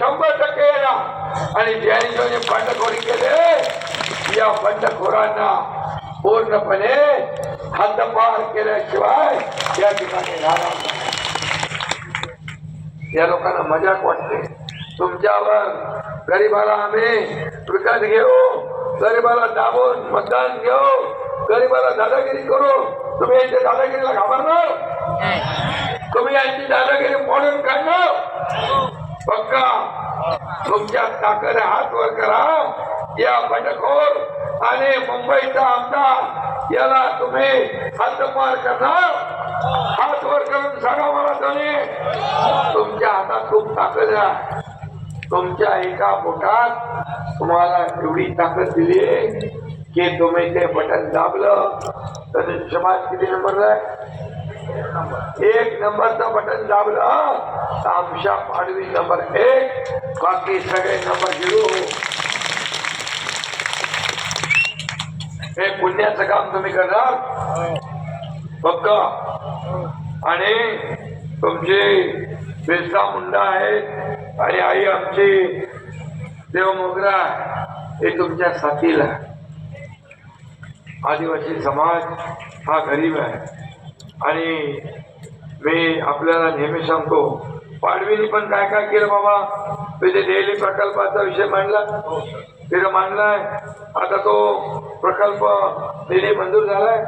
शंभर टक्के येणार आणि ज्यांनी बंडखोरी केले. या बंडखोरांना पूर्णपणे हद्दपार केल्याशिवाय या ठिकाणी राहणार. या लोकांना मजाक वाटते. तुमच्यावर गरीबाला आम्ही विकत घेऊ. गरीबाला दाबून मतदान घेऊ. गरीबाला दादागिरी करू. तुम्ही यांच्या दादागिरीला घाबरणार? तुम्ही यांची दादागिरी मोडून काढणार? तुमच्या ताकद हात वर करा. या बंडखोर आणि मुंबईचा आमदार याला तुम्ही हद्दपार करणार. हात वर करून सांगा मला तुम्ही तुमच्या हातात खूप ताकद आहे. तुमच्या एका पोटात तुम्हाला एवढी ताकद दिली आहे की तुम्ही ते बटन दाबलं तर समाज किती नंबर आहे? एक नंबरचं बटन दाबलं तर आमच्या पाडवी नंबर एक बाकी सगळे नंबर झिरो हे पुण्याचं काम तुम्ही करणार? फक्त आणि तुमची बिरसा मुंडा आहेत आणि आई आमची देव मोगरा हे तुमच्या साथीला. आदिवासी समाज हा गरीब आहे. आणि मी आपल्याला नेहमी सांगतो पाडवीने पण काय काय केलं बाबा? तिथे डेली प्रकल्पाचा विषय मांडला. तिथे मांडलाय. आता तो प्रकल्प निधी मंजूर झालाय.